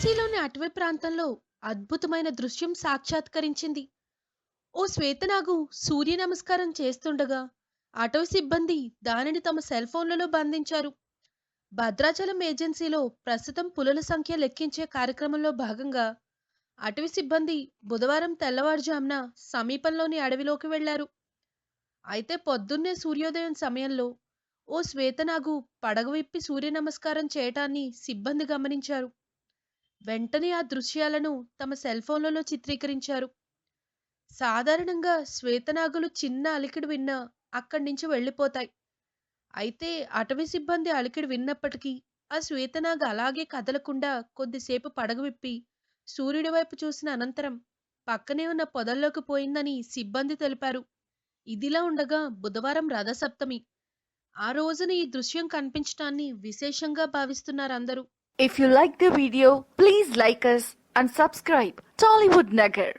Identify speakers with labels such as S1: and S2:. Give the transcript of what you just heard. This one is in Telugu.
S1: అటవీ ప్రాంతంలో అద్భుతమైన దృశ్యం సాక్షాత్కరించింది. ఓ శ్వేతనాగు సూర్య నమస్కారం చేస్తుండగా అటవీ సిబ్బంది దానిని తమ సెల్ ఫోన్లలో బంధించారు. భద్రాచలం ఏజెన్సీలో ప్రస్తుతం పులుల సంఖ్య లెక్కించే కార్యక్రమంలో భాగంగా అటవీ సిబ్బంది బుధవారం తెల్లవారుజామున సమీపంలోని అడవిలోకి వెళ్ళారు. అయితే పొద్దున్నే సూర్యోదయం సమయంలో ఓ శ్వేతనాగు పడగ విప్పి సూర్య నమస్కారం చేయటాన్ని సిబ్బంది గమనించారు. వెంటనే ఆ దృశ్యాలను తమ సెల్ ఫోన్లలో చిత్రీకరించారు. సాధారణంగా శ్వేతనాగులు చిన్న అలికిడి విన్నా అక్కడి నుంచి వెళ్ళిపోతాయి. అయితే అటవీ సిబ్బంది అలికిడి విన్నప్పటికీ ఆ శ్వేతనాగ అలాగే కదలకుండా కొద్దిసేపు పడగ విప్పి సూర్యుడి వైపు చూసిన అనంతరం పక్కనే ఉన్న పొదల్లోకి పోయిందని సిబ్బంది తెలిపారు. ఇదిలా ఉండగా బుధవారం రథసప్తమి. ఆ రోజున ఈ దృశ్యం కనిపించటాన్ని విశేషంగా భావిస్తున్నారు అందరూ
S2: If you like the video, please like us and subscribe Tollywood Nagar.